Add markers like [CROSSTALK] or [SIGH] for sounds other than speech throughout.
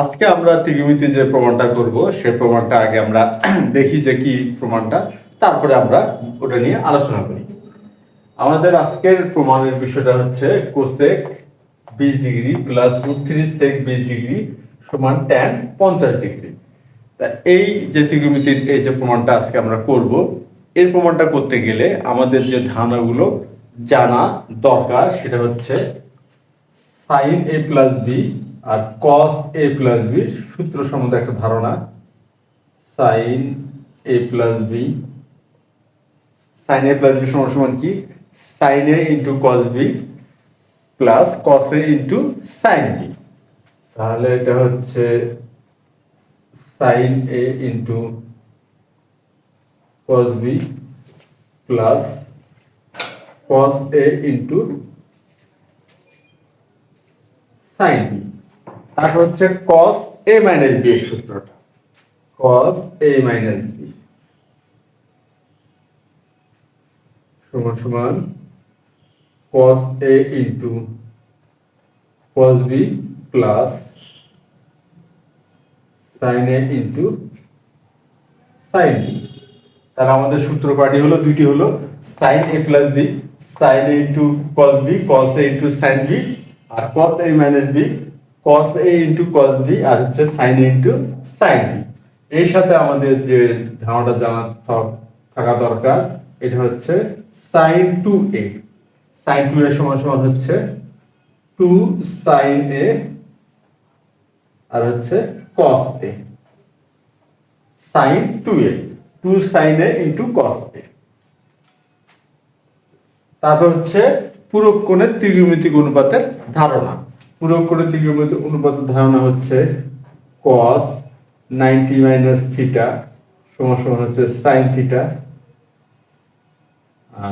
আজকে আমরা ত্রিকোণমিতি যে প্রমাণটা করব সেই প্রমাণটা আগে আমরা [CLEARS THROAT] দেখি যে কি প্রমাণটা। তারপরে আমরা ওটা নিয়ে আলোচনা করি। আমাদের আজকের প্রমাণের বিষয়টা হচ্ছে কোসেক বিশ degree plus root three sec বিশ ডিগ্রি সমান ট্যান পঞ্চাশ ডিগ্রি। তা এই যে ত্রিকোণমিতির এই যে প্রমাণটা আজকে আমরা করব, এর প্রমাণটা করতে গেলে আমাদের যে ধারণাগুলো জানা দরকার, সেটা হচ্ছে সাইন এ প্লাস বি আর কস এ প্লাস বি সূত্র সম্বন্ধে একটা ধারণা sine A plus B sine A plus B সমান সমান কি? Sine A into cos B plus cos A into sine B তাহলে এটা হচ্ছে sine A into cos B plus cos A into sine B তারপর হচ্ছে কস এ মাইনাস বি এর সূত্রটা। কস এ মাইনাস বি সমান সমান cos A into cos B plus sine A into sine B তাহলে আমাদের সূত্র পাটি হলো দুটি হলো sine A plus B sine A into cos B cos A into sine B R cos A minus B cos A into cos B আর হচ্ছে sine A into sine B এর সাথে আমাদের যে ধারণাটা জানা থাকা দরকার, এটা হচ্ছে এ সাইন টু এর সমান সমান হচ্ছে টু সাইন এ আর হচ্ছে A sine two A two sine A into cos A তারপর হচ্ছে পূরক কোণের ত্রিগোণমিতিক অনুপাতের ধারণা। পূরক কোণের ত্রিগোণমিতিক অনুপাতের ধারণা হচ্ছে কস নাইনটি মাইনাস থিটা সমান সমান হচ্ছে সাইন থিটা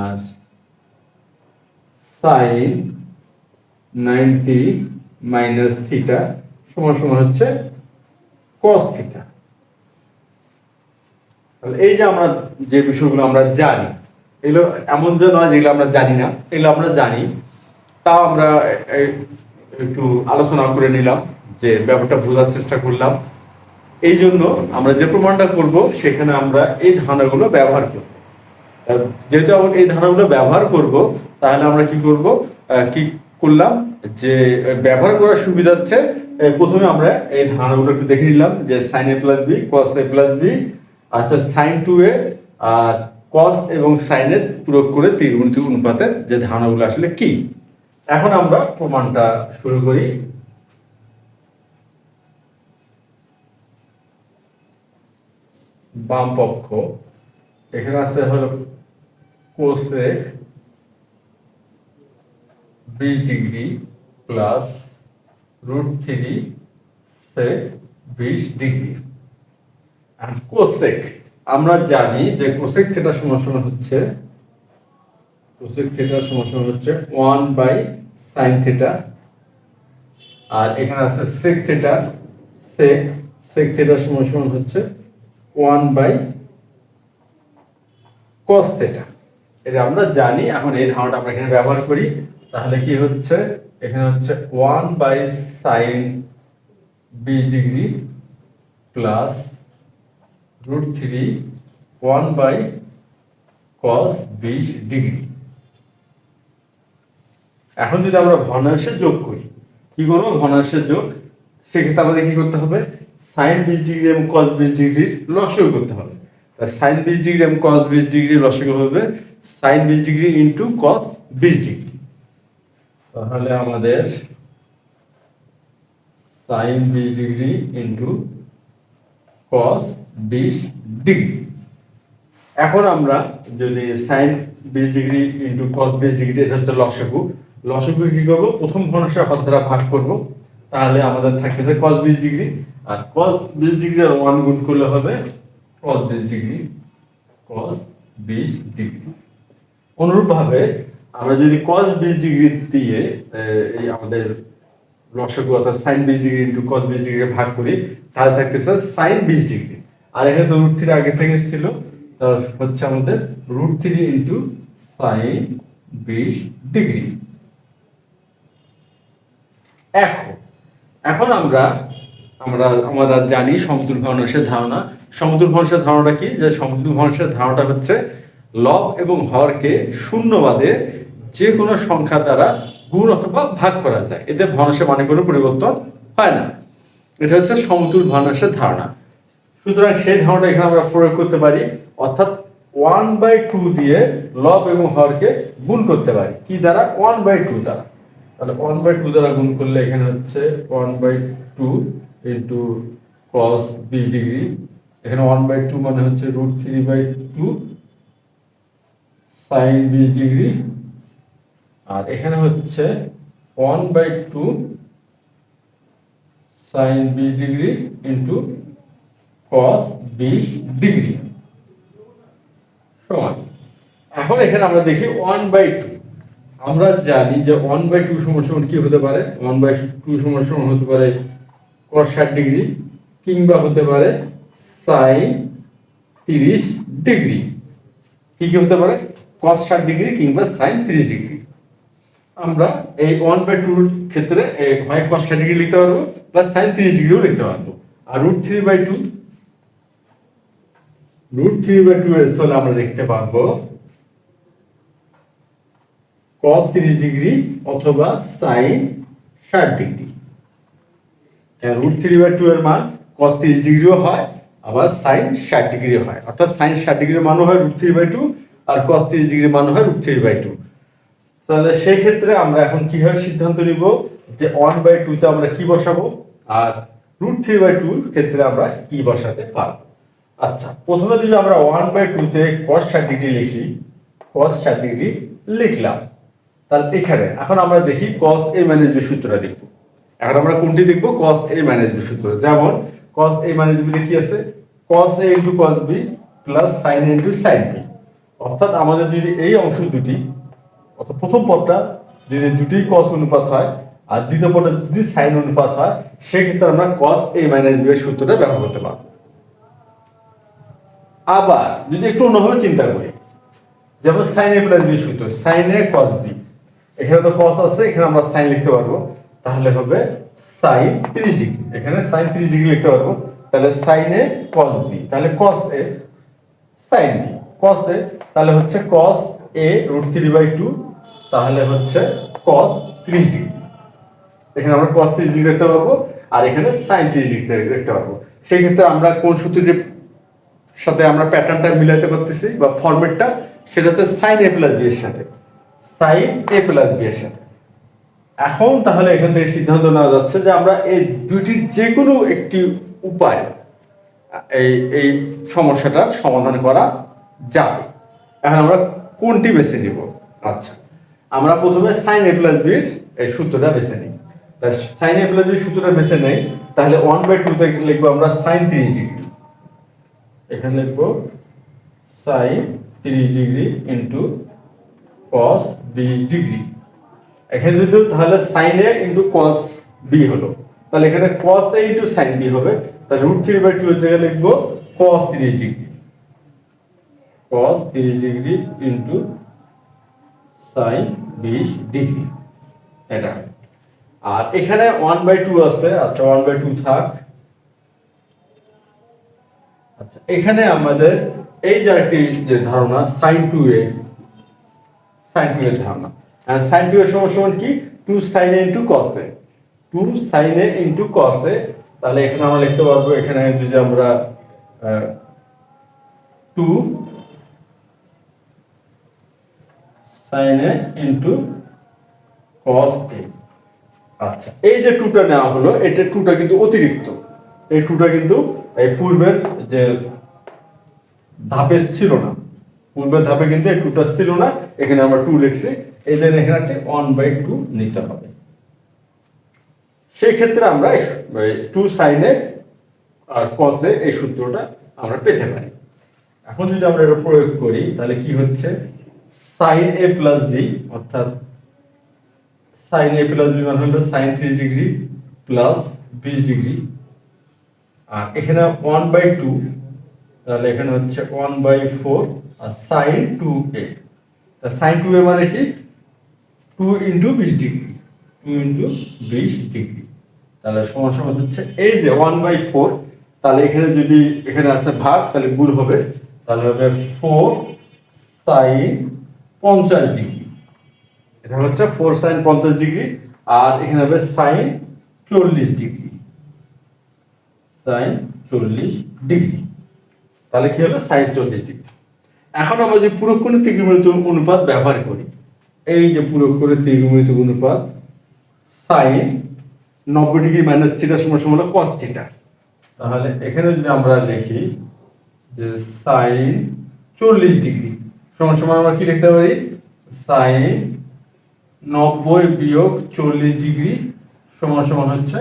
আর সাইন নাইনটি মাইনাস থিটা সমান সমান হচ্ছে কস থিটা। তাহলে এই যে আমরা যে বিষয়গুলো আমরা জানি, এগুলো এমন যে নয় যেগুলো আমরা জানি না, এগুলো আমরা জানি, তাও আমরা একটু আলোচনা করে নিলাম, যে ব্যাপারটা বোঝার চেষ্টা করলাম। এই জন্য আমরা যে প্রমাণটা করব, সেখানে আমরা এই ধারণাগুলো ব্যবহার করব। যেহেতু আমরা এই ধারণাগুলো ব্যবহার করব, তাহলে আমরা কি করব? কি করলাম? যে ব্যবহার করার সুবিধার্থে প্রথমে আমরা এই ধারণাগুলো একটু দেখে নিলাম, যে sine A plus B cos A plus B আচ্ছা সাইন টু এ আর কস এবং সাইনের প্রয়োগ করে ত্রিগুণিত অনুপাতের যে ধারণাগুলো আসলে কি? এখন আমরা প্রমাণটা শুরু করি। বাম পক্ষ, এখানে আছে হলো কোসেক বিশ degree plus root three sec বিশ ডিগ্রি। কোসেক, আমরা জানি যে কোসেক থিটা সমান সমান হচ্ছে কোসেক থিটা সমান সমান হচ্ছে ওয়ান বাই সাইন থিটা আর এখানে আছে সেক থিটা সেক সেক থিটা সমান সমান হচ্ছে ওয়ান বাই কস থিটা এটা আমরা জানি, এখন এই ধারণাটা আমরা এখানে ব্যবহার করি। তাহলে কি হচ্ছে? এখানে হচ্ছে ওয়ান বাই সাইন বিশ degree plus root three one by cos বিশ ডিগ্রি। এখন যদি আমরা ভগ্নাংশে যোগ করি, কি করব? ভগ্নাংশের যোগ। সেক্ষেত্রে আমাদের কি করতে হবে? সাইন বিশ ডিগ্রি এবং কস বিশ ডিগ্রির লসও করতে হবে। তা সাইন বিশ ডিগ্রি এবং কস বিশ ডিগ্রি লসও হবে সাইন বিশ ডিগ্রি ইন্টু কস বিশ ডিগ্রি। তাহলে আমাদের সাইন বিশ ডিগ্রি ইন্টু কস বিশ ডিগ্রি। এখন আমরা যদি সাইন বিশ ডিগ্রি ইন্টু কস বিশ ডিগ্রি, এটা হচ্ছে লসগু লসগু কি করব? প্রথম ভগ্নাংশের হাত দ্বারা ভাগ করব। তাহলে আমাদের থাকতেছে কস বিশ ডিগ্রি। আর কস বিশ ডিগ্রি আর ওয়ান গুণ করলে হবে কস বিশ ডিগ্রি কস বিশ ডিগ্রি। অনুরূপভাবে আমরা যদি কস বিশ ডিগ্রি দিয়ে এই আমাদের লসগু অর্থাৎ সাইন বিশ ডিগ্রি ইন্টু কস বিশ ডিগ্রি ভাগ করি, তাহলে থাকতেছে সাইন বিশ ডিগ্রি। আর এখানে তো রুট থ্রি আগে থেকে ছিল, তা হচ্ছে আমাদের রুট থ্রি ইন্টু সাইন বিশ ডিগ্রি। এখন। এখন আমরা আমরা আমরা জানি সমতুল ভগ্নাংশের ধারণা। সমতুল ভগ্নাংশের ধারণাটা কি? যে সমতুল ভগ্নাংশের ধারণাটা হচ্ছে লব এবং হরকে শূন্য বাদে যে কোনো সংখ্যা দ্বারা গুণ অথবা ভাগ করা যায়। এতে ভগ্নাংশের মানে কোনো পরিবর্তন হয় না। এটা হচ্ছে সমতুল ভগ্নাংশের ধারণা। সুতরাং সেই ধারণা এখানে আমরা প্রয়োগ করতে পারি। অর্থাৎ ওয়ান বাই টু দিয়ে লব এবং হরকে গুণ করতে পারি। কি দ্বারা? ওয়ান বাই টু দ্বারা। তাহলে ওয়ান বাই টু দ্বারা গুণ করলে এখানে হচ্ছে one by two into cos বিশ ডিগ্রি এখানে ওয়ান বাই টু মানে হচ্ছে root three by two sine বিশ ডিগ্রি আর এখানে হচ্ছে ওয়ান বাই টু সাইন বিশ ডিগ্রি ইন্টু কস বিশ ডিগ্রি সমান। এখন এখানে আমরা দেখি ওয়ান বাই টু আমরা জানি যে ওয়ান বাই টু সমান কি হতে পারে? ওয়ান বাই টু সমান হতে পারে কস ষাট ডিগ্রি কিংবা হতে পারে সাইন তিরিশ ডিগ্রি। কি কি হতে পারে? কস ষাট ডিগ্রি কিংবা সাইন তিরিশ ডিগ্রি। আমরা এই ওয়ান বাই টুর ক্ষেত্রে হয় কস ষাট ডিগ্রি লিখতে পারব প্লাস সাইন তিরিশ ডিগ্রিও লিখতে পারব। আর root three by two root three by two এর স্থলে আমরা লিখতে পারব কস তিরিশ ডিগ্রি অথবা সাইন ষাট degree. Root three by two এর মান কস তিরিশ ডিগ্রিও হয়, আবার সাইন ষাট ডিগ্রি হয়। অর্থাৎ সাইন ষাট ডিগ্রির মানও হয় রুট থ্রি বাই টু আর কস তিরিশ ডিগ্রির মানও হয় রুট থ্রি বাই টু তাহলে সেই ক্ষেত্রে আমরা এখন কীভাবে সিদ্ধান্ত নিব যে ওয়ান বাই টুতে আমরা কি বসাবো আর রুট থ্রি বাই টুর ক্ষেত্রে আমরা কি বসাতে পারব? আচ্ছা প্রথমে যদি আমরা ওয়ান বাই টুতে কস ষাট ডিগ্রি লিখি কস ষাট ডিগ্রি লিখলাম। তাহলে এখানে, এখন আমরা দেখি কস এ বি সূত্রটা দেখব। এখন আমরা কোনটি দেখব? কস এ বি সূত্র। যেমন কস এ বি কি আছে? Cos A into cos B plus sine into sine B অর্থাৎ আমাদের যদি এই অংশ দুটি, অর্থাৎ প্রথম পদটা যদি দুটি কস অনুপাত হয়, আর দ্বিতীয় পদটা যদি সাইন অনুপাত হয়, সেক্ষেত্রে আমরা কস এ এর সূত্রটা ব্যবহার করতে পারব। আবার যদি একটু অন্যভাবে চিন্তা করি, যেমন সাইন এ প্লাস বি সূত্র সাইন এ কস বি এখানে তো কস আছে, এখানে আমরা সাইন লিখতে পারব। তাহলে হবে সাইন তিরিশ ডিগ্রি। এখানে সাইন তিরিশ ডিগ্রি লিখতে পারব। তাহলে সাইন এ কস বি তাহলে কস A sine B cos A, তাহলে হচ্ছে cos A root three by two তাহলে হচ্ছে কস ত্রিশ ডিগ্রি। এখানে আমরা কস ত্রিশ ডিগ্রি দেখতে পারব, আর এখানে সাইন ত্রিশ ডিগ্রি দেখতে পারব। সেই ক্ষেত্রে আমরা কোন সূত্রে যে সাথে আমরা প্যাটার্নটা মিলাতে পারতেছি বা ফরম্যাটটা সেটা হচ্ছে সাইন এ প্লাস বি এর সাথে। সাইন এ প্লাস বি এর সাথে। এখন তাহলে এখান থেকে সিদ্ধান্ত নেওয়া যাচ্ছে যে আমরা এই দুটির যে কোনো একটি উপায়, এই এই সমস্যাটার সমাধান করা যাবে। এখন আমরা কোনটি বেছে নিব? আচ্ছা আমরা প্রথমে সাইন এ প্লাস বির এই সূত্রটা বেছে নিই। তা সাইন এ প্লাস বির সূত্রটা বেছে নেই, তাহলে ওয়ান বাই টুতে লিখব আমরা সাইন তিরিশ ডিগ্রি। এখানে লিখব সাইন তিরিশ ডিগ্রি ইন্টু কস বিশ ডিগ্রি এখানে যদি তাহলে sine A into cos B হলো। তাহলে এখানে cos A into sine B হবে। তাহলে রুট থ্রি বাই টু জায়গায় লিখব কস তিরিশ ডিগ্রি কস তিরিশ ডিগ্রি ইন্টু সাইন বিশ ডিগ্রি এটা। আর এখানে ওয়ান বাই টু আছে। আচ্ছা ওয়ান বাই টু থাক। আচ্ছা এখানে আমাদের এই যে একটি যে ধারণা sine two A sine two এর ধারণা। সাইন টু এর সমান সমান কি? Two sine A into cos two sine A into cos তাহলে এখানে আমরা লিখতে পারব, এখানে যদি আমরা two sine A into cos A. আচ্ছা এই যে টুটা নেওয়া হলো, এটা টুটা কিন্তু অতিরিক্ত। এই টুটা কিন্তু এই পূর্বের যে ধাপে ছিল না। পূর্বের ধাপে কিন্তু এই টুটা ছিল না। এখানে আমরা টু লিখছি। এই জন্য এখানে একটা ওয়ান বাই টু নিতে হবে। সেই ক্ষেত্রে আমরা টু সাইনে আর কসে এই সূত্রটা আমরা পেতে পারি। এখন যদি আমরা এটা প্রয়োগ করি, তাহলে কি হচ্ছে? সাইন এ প্লাস বি অর্থাৎ সাইন এ প্লাস বি মানে হলো সাইন থ্রি ডিগ্রি প্লাস বিশ ডিগ্রি। আর এখানে ওয়ান বাই টু তাহলে এখানে হচ্ছে one by four sine two A তা সাইন টু এ মানে কি? টু ইন্টু বিশ ডিগ্রি টু ইন্টু বিশ ডিগ্রি তাহলে সমান সমান হচ্ছে এই যে ওয়ান বাই ফোর তাহলে এখানে যদি এখানে আছে ভাগ, তাহলে গুণ হবে। তাহলে হবে ফোর সাইন পঞ্চাশ ডিগ্রি এটা হচ্ছে ফোর সাইন পঞ্চাশ ডিগ্রি আর এখানে হবে সাইন চল্লিশ ডিগ্রি সাইন চল্লিশ ডিগ্রি তাহলে কি হবে? সাইন চল্লিশ ডিগ্রি এখন আমরা যে পুরো কোনো ত্রিকোণমিত অনুপাত ব্যবহার করি, এই যে পুরো করে ত্রিকোণমিত অনুপাত সাইন নব্বই ডিগ্রি মাইনাস থিটা সমান সমান কস থিটা তাহলে এখানে যদি আমরা লিখি যে সাইন চল্লিশ ডিগ্রি, সমান সমান আমরা কি লিখতে পারি? সাইন নব্বই বিয়োগ চল্লিশ ডিগ্রি সমান সমান হচ্ছে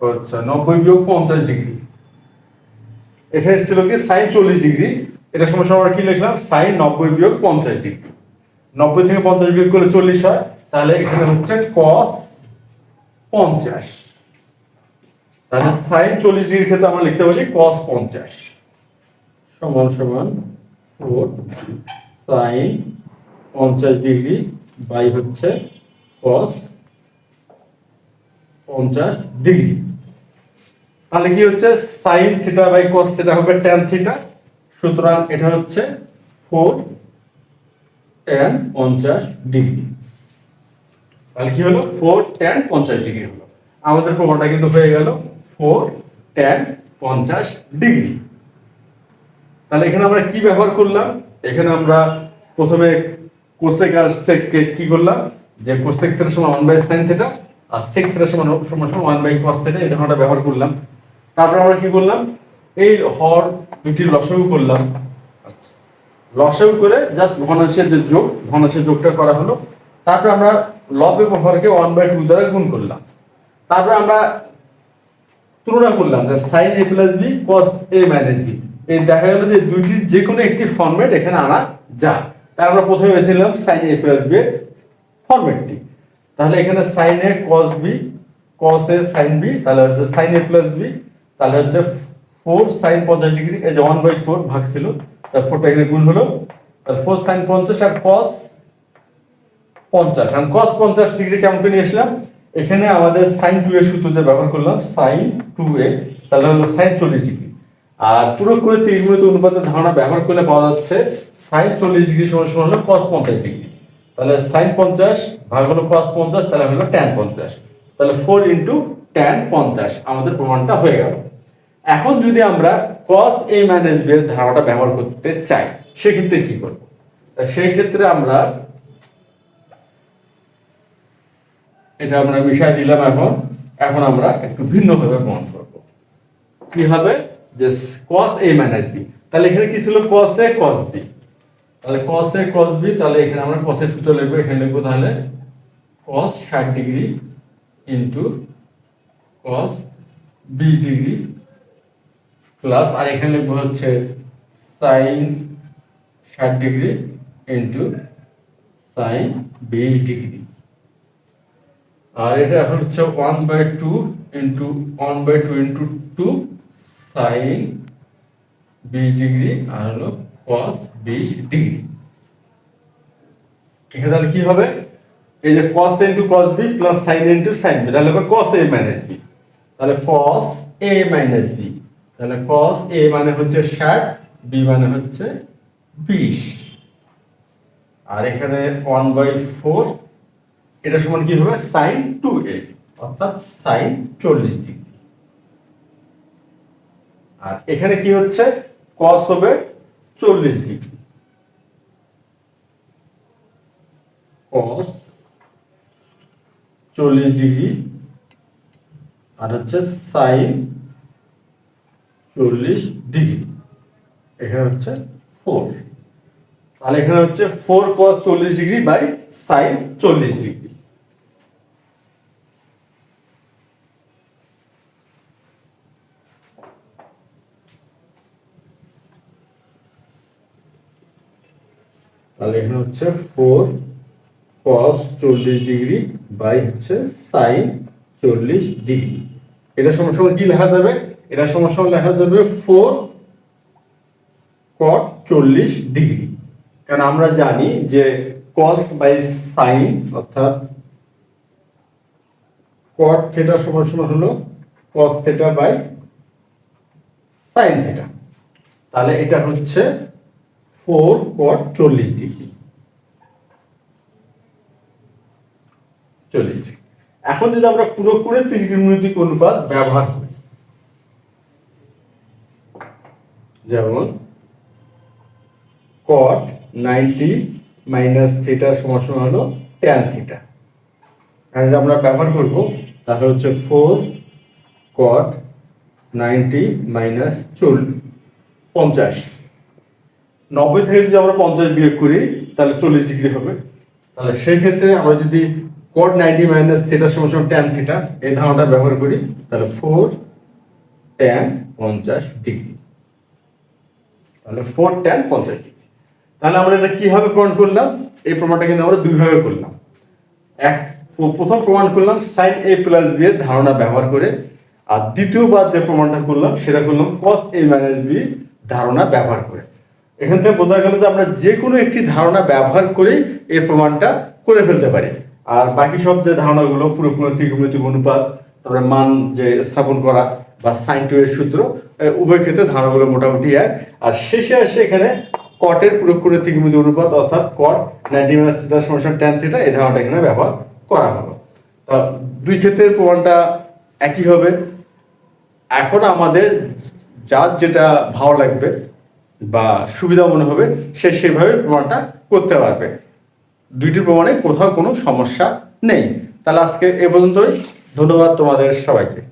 আচ্ছা নব্বই বিয়োগ পঞ্চাশ ডিগ্রি। এখানে ছিল কি? সাইন চল্লিশ ডিগ্রি। এটা সমান আমরা কি লিখলাম? সাইন নব্বই বিয়োগ পঞ্চাশ ডিগ্রি। নব্বই থেকে পঞ্চাশ বিয়োগ করলে চল্লিশ হয়। তাহলে এখানে হচ্ছে কস পঞ্চাশ। তাহলে সাইন চল্লিশ ডিগ্রির ক্ষেত্রে আমরা লিখতে পারি কস পঞ্চাশ। সমান সমান সাইন পঞ্চাশ ডিগ্রি বাই হচ্ছে কস পঞ্চাশ ডিগ্রি। তাহলে কি হচ্ছে? Sine theta by cos theta হবে ট্যান থিটা সুতরাং এটা হচ্ছে ফোর ট্যান পঞ্চাশ ডিগ্রি। তাহলে কি হলো? ফোর ট্যান পঞ্চাশ ডিগ্রি হলো। আমাদের প্রমাণটা কিন্তু হয়ে গেল ফোর ট্যান পঞ্চাশ ডিগ্রি। তাহলে এখানে আমরা কি ব্যবহার করলাম? এখানে আমরা প্রথমে কোসেক আর সেককে কি করলাম? যে কোসেক থিটা সমান ওয়ান বাই সাইন থিটা আর সেক থিটা সমান সমান ওয়ান বাই কস থিটা এই ধারণাটা ব্যবহার করলাম। তারপর আমরা কি করলাম? এই হর দুটি লসাগু করলাম। আচ্ছা। করে জাস্ট ঘনাসের যে যোগ ঘনাসের যোগটা করা হলো। তারপর আমরা লব এবং হরকে ওয়ান বাই টু দ্বারা গুণ করলাম। তারপর আমরা তুলনা করলাম যে sine A plus B cos A minus B এই দেখা গেল যে দুইটির যে কোনো একটি ফরম্যাট এখানে আনা যায়। তাই আমরা প্রথমে বেছে নিলাম সাইন এ প্লাস বি ফরম্যাটটি তাহলে এখানে sine A cos B cos A sine B তাহলে হচ্ছে সাইন এ প্লাস বি তাহলে হচ্ছে ফোর সাইন পঞ্চাশ ডিগ্রি এই যে ওয়ান বাই ফোর ভাগ ছিল, তার ফোরটা এখানে গুণ হলো, তার ফোর সাইন পঞ্চাশ আর কস পঞ্চাশ। আর কস পঞ্চাশ ডিগ্রি কেমন করে নিয়ে আসলাম। এখানে আমাদের সাইন টু এর সূত্র যে ব্যবহার করলাম সাইন টু এ, তাহলে হলো সাইন চল্লিশ ডিগ্রি আর পুরো করে ত্রিগুণিত অনুপাতের ধারণা ব্যবহার করলে পাওয়া যাচ্ছে সাইন চল্লিশ ডিগ্রি সমান সমান হলো কস পঞ্চাশ ডিগ্রি তাহলে সাইন পঞ্চাশ ভাগ হলো কস পঞ্চাশ, তাহলে হলো ট্যান পঞ্চাশ। তাহলে ফোর ইন্টু ট্যান পঞ্চাশ, আমাদের প্রমাণটা হয়ে গেল। এখন যদি আমরা কস এ মাইনাস বি এর ধারণাটা ব্যবহার করতে চাই, সেক্ষেত্রে কি করব? সেই ক্ষেত্রে আমরা এটা আমরা বিষয় দিলাম এখন। এখন আমরা একটু ভিন্নভাবে প্রমাণ করব। কি হবে? যে কস এ মাইনাস বি তাহলে এখানে কি ছিল? cos a, cos b তাহলে কস এ কস বি তাহলে এখানে আমরা এর সূত্র লিখব। এখানে লিখব তাহলে cos 60 degree into cos 20 degree plus আর এখানে লিখব হচ্ছে sin 60 degree into sin 20 degree. আর এটা হচ্ছে one by two into one by two into two sine বিশ ডিগ্রি আর হলো কস বিশ ডিগ্রি। এখানে তাহলে কি হবে? এই যে cos into cos B plus sine into sine B তাহলে হবে কস এ মাইনাস বি তাহলে কস এ মাইনাস বি তাহলে কস এ মানে হচ্ছে ষাট বি মানে হচ্ছে বিশ। আর এখানে ওয়ান বাই ফোর এটা সমান কি হবে? সাইন টু এ অর্থাৎ সাইন চল্লিশ ডিগ্রি আর এখানে কি হচ্ছে? কস হবে চল্লিশ ডিগ্রি কস চল্লিশ ডিগ্রি আর হচ্ছে সাইন চল্লিশ ডিগ্রি। এখানে হচ্ছে ফোর তাহলে এখানে হচ্ছে ফোর কস চল্লিশ ডিগ্রি বাই সাইন চল্লিশ ডিগ্রি। তাহলে এখানে হচ্ছে ফোর কস চল্লিশ ডিগ্রি বাই হচ্ছে সাইন চল্লিশ ডিগ্রি। এটা সময় কি লেখা যাবে? এটা সময় লেখা যাবে ফোর কট চল্লিশ ডিগ্রি কারণ আমরা জানি যে কস বাই সাইন অর্থাৎ কট থেটা সমান সমান হলো cos theta by sine theta তাহলে এটা হচ্ছে ফোর কট চল্লিশ ডিগ্রি চল্লিশ ডিগ্রি এখন যদি আমরা পুরোপুরি ত্রিকোণমিতিক অনুপাত ব্যবহার করি যেমন কট নাইনটি মাইনাস থিটা সমান সমান হলো ট্যান থিটা আর আমরা ব্যবহার করব, তাহলে হচ্ছে ফোর কট নাইনটি মাইনাস চুল পঞ্চাশ। নব্বই থেকে যদি আমরা পঞ্চাশ বিয়োগ করি, তাহলে চল্লিশ ডিগ্রি হবে। তাহলে সেই ক্ষেত্রে আমরা যদি কট নাইনটি মাইনাস থিটা সমান সমান ট্যান থিটা এই ধারণাটা ব্যবহার করি, তাহলে ফোর ট্যান পঞ্চাশ ডিগ্রি। তাহলে ফোর ট্যান পঞ্চাশ ডিগ্রি। তাহলে আমরা এটা কীভাবে প্রমাণ করলাম? এই প্রমাণটা কিন্তু আমরা দুইভাবে করলাম। এক প্রথম প্রমাণ করলাম সাইন এ প্লাস বি এর ধারণা ব্যবহার করে। আর দ্বিতীয়বার যে প্রমাণটা করলাম, সেটা করলাম কস এ মাইনাস বি ধারণা ব্যবহার করে। এখান থেকে বোঝা গেল যে আমরা যে কোনো একটি ধারণা ব্যবহার করেই এই প্রমাণটা করে ফেলতে পারি। আর বাকি সব যে ধারণাগুলো পুরোপুরি ত্রিকোণমিতিক অনুপাত, তারপরে মান যে স্থাপন করা বা সাইন টু এর সূত্র উভয় ক্ষেত্রে ধারণাগুলো মোটামুটি এক। আর শেষে আসে এখানে কটের পুরোপুরি ত্রিকোণমিতিক অনুপাত, অর্থাৎ কট নাইনটি মাইনাস থিটা সমান ট্যান থিটা এই ধারণাটা এখানে ব্যবহার করা হলো। তা দুই ক্ষেত্রের প্রমাণটা একই হবে। এখন আমাদের যার যেটা ভালো লাগবে বা সুবিধা মনে হবে, সে সেভাবে প্রমাণটা করতে পারবে। দুইটি প্রমাণে কোথাও কোনো সমস্যা নেই। তাহলে আজকে এ পর্যন্তই। ধন্যবাদ তোমাদের সবাইকে।